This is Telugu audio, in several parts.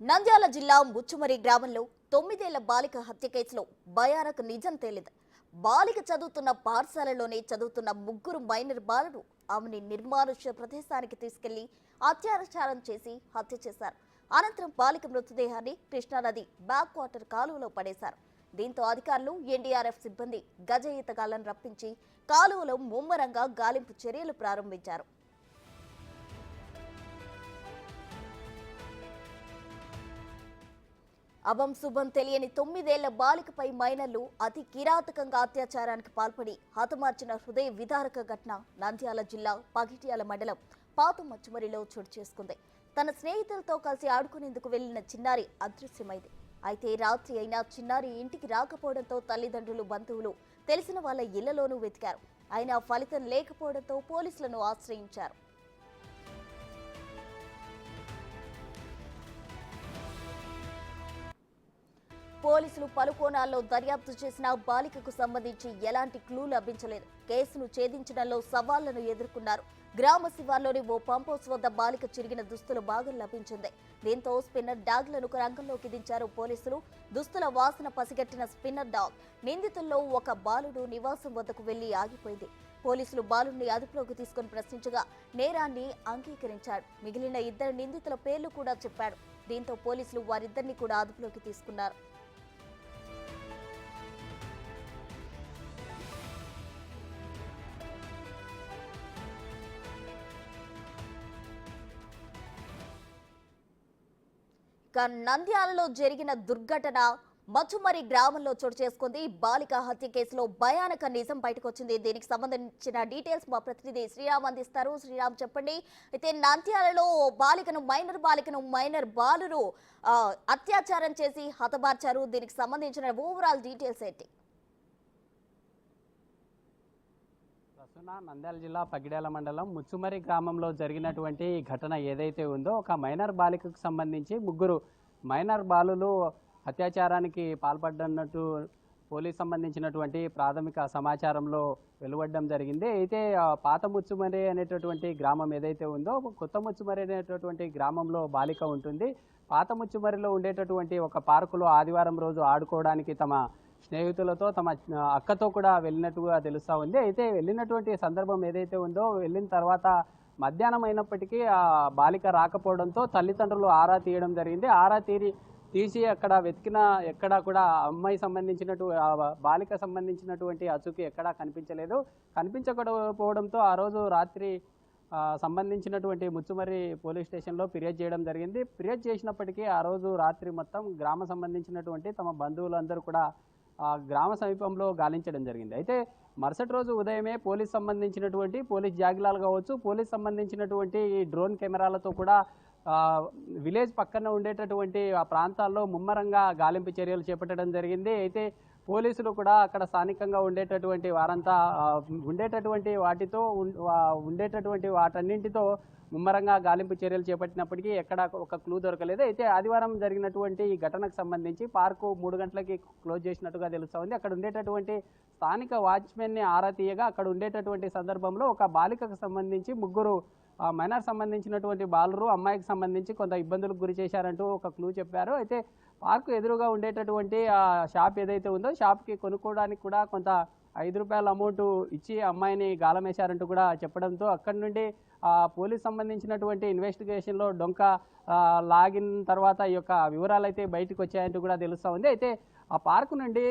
నంద్యాల జిల్లా ముచ్చుమరి గ్రామంలో తొమ్మిదేళ్ళ బాలిక హత్య కేసులో భయానక నిజం తేలింది. బాలిక చదువుతున్న పాఠశాలలోనే చదువుతున్న ముగ్గురు మైనర్ బాలుడు ఆమెని నిర్మానుష్య ప్రదేశానికి తీసుకెళ్ళి అత్యాచారం చేసి హత్య చేశారు. అనంతరం బాలిక మృతదేహాన్ని కృష్ణానది బ్యాక్ వాటర్ కాలువలో పడేశారు. దీంతో అధికారులు ఎన్డీఆర్ఎఫ్ సిబ్బంది గజ ఈతగాళ్ళను రప్పించి కాలువలో ముమ్మరంగా గాలింపు చర్యలు ప్రారంభించారు. అభం శుభం తెలియని తొమ్మిదేళ్ళ బాలికపై మైనర్లు అతి కిరాతకంగా అత్యాచారానికి పాల్పడి హతమార్చిన హృదయ విదారక ఘటన నంద్యాల జిల్లా పగిట్యాల మండలం పాత మచ్చుమరిలో చోటు చేసుకుంది. తన స్నేహితులతో కలిసి ఆడుకునేందుకు వెళ్ళిన చిన్నారి అదృశ్యమైంది. అయితే రాత్రి అయినా చిన్నారి ఇంటికి రాకపోవడంతో తల్లిదండ్రులు బంధువులు తెలిసిన వాళ్ళ ఇళ్ళలోనూ వెతికారు. అయినా ఫలితం లేకపోవడంతో పోలీసులను ఆశ్రయించారు. పోలీసులు పలు కోణాల్లో దర్యాప్తు చేసిన బాలికకు సంబంధించి ఎలాంటి క్లూ లభించలేదు. కేసును ఛేదించడంలో సవాళ్ళను ఎదుర్కొన్నారు. గ్రామ శివార్లోని ఓ పంప్ హౌస్ వద్ద బాలిక చిరిగిన దుస్తుల భాగం లభించింది. దీంతో స్పిన్నర్ డాగ్లను రంగంలోకి దించారు పోలీసులు. దుస్తుల వాసన పసిగట్టిన స్పిన్నర్ డాగ్ నిందితుల్లో ఒక బాలుడు నివాసం వద్దకు వెళ్ళి ఆగిపోయింది. పోలీసులు బాలుడిని అదుపులోకి తీసుకుని ప్రశ్నించగా నేరాన్ని అంగీకరించాడు. మిగిలిన ఇద్దరు నిందితుల పేర్లు కూడా చెప్పాడు. దీంతో పోలీసులు వారిద్దరిని కూడా అదుపులోకి తీసుకున్నారు. ఇక నంద్యాలలో జరిగిన దుర్ఘటన మచ్చుమరి గ్రామంలో చోటు చేసుకుంది. బాలిక హత్య కేసులో భయానక నిజం బయటకు వచ్చింది దీనికి సంబంధించిన డీటెయిల్స్ మా ప్రతినిధి శ్రీరామ్ అందిస్తారు. శ్రీరామ్ చెప్పండి. అయితే నంద్యాలలో బాలికను మైనర్ బాలికను మైనర్ బాలురు అత్యాచారం చేసి హతమార్చారు. దీనికి సంబంధించిన ఓవరాల్ డీటెయిల్స్ ఏంటి? ప్రస్తుత నంద్యాల జిల్లా పగిడేల మండలం ముచ్చుమరి గ్రామంలో జరిగినటువంటి ఘటన ఏదైతే ఉందో ఒక మైనర్ బాలికకు సంబంధించి ముగ్గురు మైనర్ బాలులు అత్యాచారానికి పాల్పడ్డన్నట్టు పోలీస్ సంబంధించినటువంటి ప్రాథమిక సమాచారంలో వెలువడడం జరిగింది. అయితే పాత ముచ్చుమరి అనేటటువంటి గ్రామం ఏదైతే ఉందో కొత్త ముచ్చుమరి అనేటటువంటి గ్రామంలో బాలిక ఉంటుంది. పాత ముచ్చుమరిలో ఉండేటటువంటి ఒక పార్కులో ఆదివారం రోజు ఆడుకోవడానికి తమ స్నేహితులతో తమ అక్కతో కూడా వెళ్ళినట్టుగా తెలుస్తూ ఉంది. అయితే వెళ్ళినటువంటి సందర్భం ఏదైతే ఉందో వెళ్ళిన తర్వాత మధ్యాహ్నం అయినప్పటికీ ఆ బాలిక రాకపోవడంతో తల్లిదండ్రులు ఆరా తీయడం జరిగింది. ఆరా తీరి తీసి అక్కడ వెతికిన ఎక్కడా కూడా అమ్మాయి సంబంధించినటు బాలిక సంబంధించినటువంటి అచుకి ఎక్కడా కనిపించలేదు. కనిపించకపోవడంతో ఆ రోజు రాత్రి సంబంధించినటువంటి ముచ్చుమర్రి పోలీస్ స్టేషన్లో ఫిర్యాదు చేయడం జరిగింది. ఫిర్యాదు చేసినప్పటికీ ఆ రోజు రాత్రి మొత్తం గ్రామ సంబంధించినటువంటి తమ బంధువులందరూ కూడా గ్రామ సమీపంలో గాలించడం జరిగింది. అయితే మరుసటి రోజు ఉదయమే పోలీస్ సంబంధించినటువంటి పోలీస్ జాగిలాలు కావచ్చు పోలీస్ సంబంధించినటువంటి ఈ డ్రోన్ కెమెరాలతో కూడా విలేజ్ పక్కన ఉండేటటువంటి ఆ ప్రాంతాల్లో ముమ్మరంగా గాలింపు చర్యలు చేపట్టడం జరిగింది. అయితే పోలీసులు కూడా అక్కడ స్థానికంగా ఉండేటటువంటి వారంతా ఉండేటటువంటి వాటితో ఉండేటటువంటి వాటన్నింటితో ముమ్మరంగా గాలింపు చర్యలు చేపట్టినప్పటికీ ఎక్కడ ఒక క్లూ దొరకలేదు. అయితే ఆదివారం జరిగినటువంటి ఈ ఘటనకు సంబంధించి పార్కు మూడు గంటలకి క్లోజ్ చేసినట్టుగా తెలుస్తా ఉంది అక్కడ ఉండేటటువంటి స్థానిక వాచ్మెన్ని ఆరా తీయగా అక్కడ ఉండేటటువంటి సందర్భంలో ఒక బాలికకు సంబంధించి ముగ్గురు మైనర్ సంబంధించినటువంటి బాలురు అమ్మాయికి సంబంధించి కొంత ఇబ్బందులకు గురి చేశారంటూ ఒక క్లూ చెప్పారు. అయితే పార్కు ఎదురుగా ఉండేటటువంటి ఆ షాప్ ఏదైతే ఉందో షాప్కి కొనుక్కోవడానికి కూడా కొంత ఐదు రూపాయల అమౌంట్ ఇచ్చి అమ్మాయిని గాలమేశారంటూ కూడా చెప్పడంతో అక్కడి నుండి ఆ పోలీస్ సంబంధించినటువంటి ఇన్వెస్టిగేషన్లో డొంక లాగిన్ లాగిన తర్వాత ఈ యొక్క వివరాలు అయితే బయటకు వచ్చాయంటూ కూడా తెలుస్తూ ఉంది. అయితే ఆ పార్కు నుండి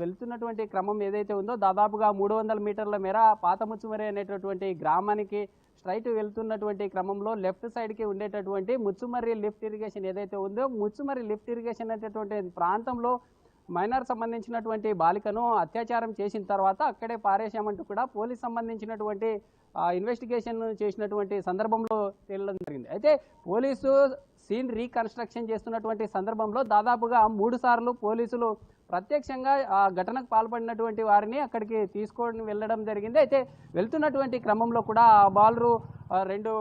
వెళ్తున్నటువంటి క్రమం ఏదైతే ఉందో దాదాపుగా మూడు వందల మీటర్ల మేర పాతముచ్చుమరి అనేటటువంటి గ్రామానికి స్ట్రైట్ వెళ్తున్నటువంటి క్రమంలో లెఫ్ట్ సైడ్కి ఉండేటటువంటి ముచ్చుమర్రి లిఫ్ట్ ఇరిగేషన్ ఏదైతే ఉందో ముచ్చుమర్రి లిఫ్ట్ ఇరిగేషన్ అనేటటువంటి ప్రాంతంలో మైనర్ సంబంధించినటువంటి బాలికను అత్యాచారం చేసిన తర్వాత అక్కడే పారేశామంటూ కూడా పోలీస్ సంబంధించినటువంటి ఇన్వెస్టిగేషన్ చేసినటువంటి సందర్భంలో తేలడం జరిగింది. అయితే పోలీసు సీన్ రీకన్స్ట్రక్షన్ చేస్తున్నటువంటి సందర్భంలో దాదాపుగా మూడు సార్లు పోలీసులు ప్రత్యక్షంగా ఆ ఘటనకు పాల్పడినటువంటి వారిని అక్కడికి తీసుకొని వెళ్ళడం జరిగింది. అయితే వెళ్తున్నటువంటి క్రమంలో కూడా ఆ బాలరు రెండు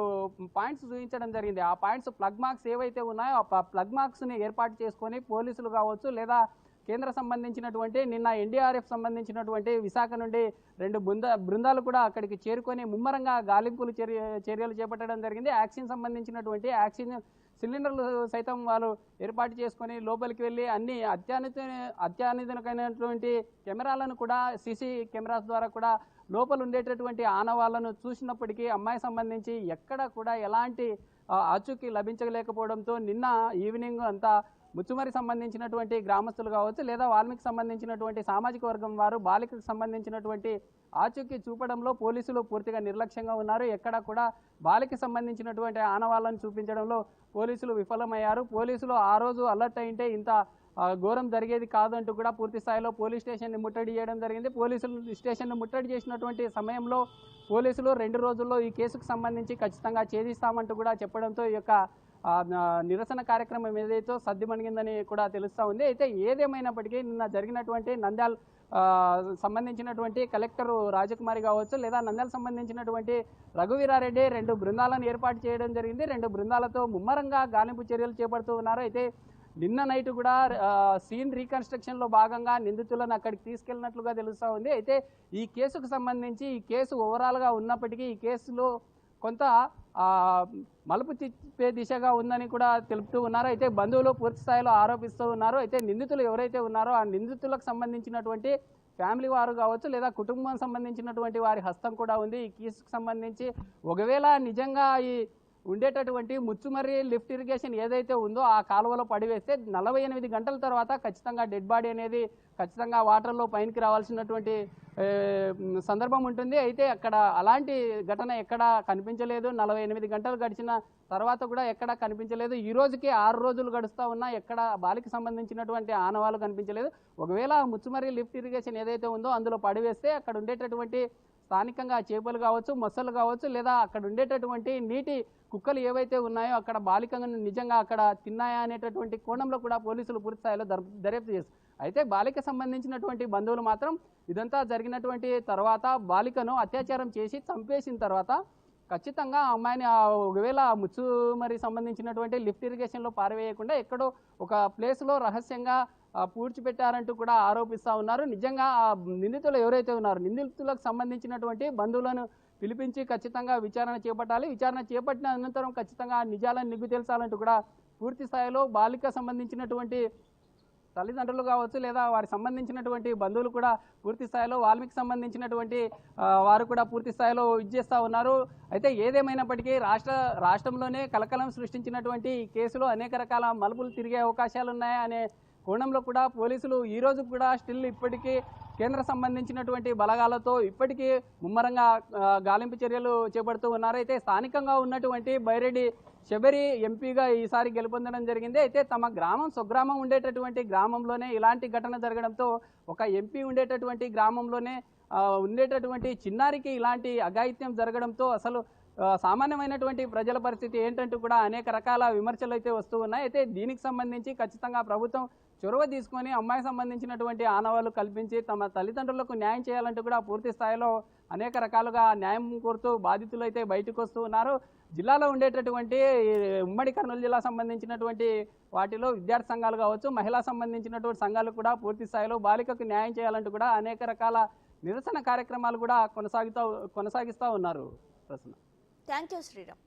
పాయింట్స్ చూపించడం జరిగింది. ఆ పాయింట్స్ ప్లగ్ మార్క్స్ ఏవైతే ఉన్నాయో ఆ ప్లగ్ మార్క్స్ని ఏర్పాటు చేసుకొని పోలీసులు కావచ్చు లేదా కేంద్ర సంబంధించినటువంటి నిన్న ఎన్డీఆర్ఎఫ్ సంబంధించినటువంటి విశాఖ నుండి రెండు బృంద బృందాలు కూడా అక్కడికి చేరుకొని ముమ్మరంగా గాలింపులు చర్య చర్యలు చేపట్టడం జరిగింది. యాక్సిన్ సంబంధించినటువంటి యాక్సిన్ సిలిండర్లు సైతం వాళ్ళు ఏర్పాటు చేసుకొని లోపలికి వెళ్ళి అన్ని అత్యాధునిక అత్యాధునికమైనటువంటి కెమెరాలను కూడా సీసీ కెమెరాస్ ద్వారా కూడా లోపల ఉండేటటువంటి ఆనవాళ్ళను చూసినప్పటికీ అమ్మాయి సంబంధించి ఎక్కడ కూడా ఎలాంటి ఆచూకీ లభించలేకపోవడంతో నిన్న ఈవినింగ్ అంతా ముచ్చుమరి సంబంధించినటువంటి గ్రామస్తులు కావచ్చు లేదా వాల్మీకి సంబంధించినటువంటి సామాజిక వర్గం వారు బాలికకు సంబంధించినటువంటి ఆచూకీ చూపడంలో పోలీసులు పూర్తిగా నిర్లక్ష్యంగా ఉన్నారు. ఎక్కడ కూడా బాలికి సంబంధించినటువంటి ఆనవాళ్ళను చూపించడంలో పోలీసులు విఫలమయ్యారు. పోలీసులు ఆ రోజు అలర్ట్ అయింటే ఇంత ఘోరం జరిగేది కాదంటూ కూడా పూర్తి స్థాయిలో పోలీస్ స్టేషన్ని ముట్టడి చేయడం జరిగింది. పోలీసులు స్టేషన్ను ముట్టడి చేసినటువంటి సమయంలో పోలీసులు రెండు రోజుల్లో ఈ కేసుకు సంబంధించి ఖచ్చితంగా ఛేదిస్తామంటూ కూడా చెప్పడంతో ఈ యొక్క నిరసన కార్యక్రమం ఏదైతే సర్దిమణిగిందని కూడా తెలుస్తూ ఉంది. అయితే ఏదేమైనప్పటికీ నిన్న జరిగినటువంటి నంద్యాల సంబంధించినటువంటి కలెక్టర్ రాజకుమారి కావచ్చు లేదా నంద్యాల సంబంధించినటువంటి రఘువీరారెడ్డి రెండు బృందాలను ఏర్పాటు చేయడం జరిగింది. రెండు బృందాలతో ముమ్మరంగా గాలింపు చర్యలు చేపడుతూ ఉన్నారు. అయితే నిన్న నైట్ కూడా సీన్ రీకన్స్ట్రక్షన్లో భాగంగా నిందితులను అక్కడికి తీసుకెళ్ళినట్లుగా తెలుస్తూ ఉంది. అయితే ఈ కేసుకు సంబంధించి ఈ కేసు ఓవరాల్గా ఉన్నప్పటికీ ఈ కేసులో కొంత మలుపు తిప్పే దిశగా ఉందని కూడా తెలుపుతూ ఉన్నారు. అయితే బంధువులు పూర్తి స్థాయిలో ఆరోపిస్తూ ఉన్నారు. అయితే నిందితులు ఎవరైతే ఉన్నారో ఆ నిందితులకు సంబంధించినటువంటి ఫ్యామిలీ వారు కావచ్చు లేదా కుటుంబం సంబంధించినటువంటి వారి హస్తం కూడా ఉంది. ఈ కేసుకు సంబంధించి ఒకవేళ నిజంగా ఈ ఉండేటటువంటి ముచ్చుమర్రి లిఫ్ట్ ఇరిగేషన్ ఏదైతే ఉందో ఆ కాలువలో పడివేస్తే నలభై ఎనిమిది గంటల తర్వాత ఖచ్చితంగా డెడ్ బాడీ అనేది ఖచ్చితంగా వాటర్లో పైనకి రావాల్సినటువంటి సందర్భం ఉంటుంది. అయితే అక్కడ అలాంటి ఘటన ఎక్కడ కనిపించలేదు. నలభై ఎనిమిది గంటలు గడిచిన తర్వాత కూడా ఎక్కడ కనిపించలేదు. ఈ రోజుకి ఆరు రోజులు గడుస్తూ ఉన్నా ఎక్కడ బాలికి సంబంధించినటువంటి ఆనవాలు కనిపించలేదు. ఒకవేళ ముచ్చుమర్రి లిఫ్ట్ ఇరిగేషన్ ఏదైతే ఉందో అందులో పడివేస్తే అక్కడ ఉండేటటువంటి స్థానికంగా చేపలు కావచ్చు మొసలు కావచ్చు లేదా అక్కడ ఉండేటటువంటి నీటి కుక్కలు ఏవైతే ఉన్నాయో అక్కడ బాలికను నిజంగా అక్కడ తిన్నాయా అనేటటువంటి కోణంలో కూడా పోలీసులు పూర్తి స్థాయిలో దర్- దర్యాప్తు చేస్తారు అయితే బాలిక సంబంధించినటువంటి బంధువులు మాత్రం ఇదంతా జరిగినటువంటి తర్వాత బాలికను అత్యాచారం చేసి చంపేసిన తర్వాత ఖచ్చితంగా ఆ అమ్మాయిని ఆ ఒకవేళ ముచ్చు మరి సంబంధించినటువంటి లిఫ్ట్ ఇరిగేషన్లో పారవేయకుండా ఎక్కడో ఒక ప్లేస్లో రహస్యంగా పూడ్చిపెట్టారంటూ కూడా ఆరోపిస్తూ ఉన్నారు. నిజంగా ఆ నిందితులు ఎవరైతే ఉన్నారో నిందితులకు సంబంధించినటువంటి బంధువులను పిలిపించి ఖచ్చితంగా విచారణ చేపట్టాలి. విచారణ చేపట్టిన అనంతరం ఖచ్చితంగా నిజాలను నిగ్గు తెలుసాలంటూ కూడా పూర్తి స్థాయిలో బాలిక సంబంధించినటువంటి తల్లిదండ్రులు కావచ్చు లేదా వారికి సంబంధించినటువంటి బంధువులు కూడా పూర్తి స్థాయిలో వాల్మీకి సంబంధించినటువంటి వారు కూడా పూర్తి స్థాయిలో చేస్తూ ఉన్నారు. అయితే ఏదేమైనప్పటికీ రాష్ట్ర రాష్ట్రంలోనే కలకలం సృష్టించినటువంటి ఈ కేసులో అనేక రకాల మలుపులు తిరిగే అవకాశాలు ఉన్నాయి అనే కోణంలో కూడా పోలీసులు ఈరోజు కూడా స్టిల్ ఇప్పటికీ కేంద్ర సంబంధించినటువంటి బలగాలతో ఇప్పటికీ ముమ్మరంగా గాలింపు చర్యలు చేపడుతూ ఉన్నారు. అయితే స్థానికంగా ఉన్నటువంటి బైరెడ్డి శబరి ఎంపీగా ఈసారి గెలుపొందడం జరిగింది. అయితే తమ గ్రామం స్వగ్రామం ఉండేటటువంటి గ్రామంలోనే ఇలాంటి ఘటన జరగడంతో ఒక ఎంపీ ఉండేటటువంటి గ్రామంలోనే ఉండేటటువంటి చిన్నారికి ఇలాంటి అఘాయిత్యం జరగడంతో అసలు సామాన్యమైనటువంటి ప్రజల పరిస్థితి ఏంటంటూ కూడా అనేక రకాల విమర్శలు అయితే వస్తూ ఉన్నాయి. అయితే దీనికి సంబంధించి ఖచ్చితంగా ప్రభుత్వం చొరవ తీసుకొని అమ్మాయి సంబంధించినటువంటి ఆనవాళ్ళు కల్పించి తమ తల్లిదండ్రులకు న్యాయం చేయాలంటూ కూడా పూర్తి స్థాయిలో అనేక రకాలుగా న్యాయం కోరుతూ బాధితులు అయితే బయటకు వస్తూ ఉన్నారు. జిల్లాలో ఉండేటటువంటి ఉమ్మడి కర్నూలు జిల్లా సంబంధించినటువంటి వాటిలో విద్యార్థి సంఘాలు కావచ్చు మహిళా సంబంధించినటువంటి సంఘాలు కూడా పూర్తి స్థాయిలో బాలికకు న్యాయం చేయాలంటూ కూడా అనేక రకాల నిరసన కార్యక్రమాలు కూడా కొనసాగుతూ కొనసాగిస్తూ ఉన్నారు. ప్రశ్న థ్యాంక్ యూ శ్రీరామ్.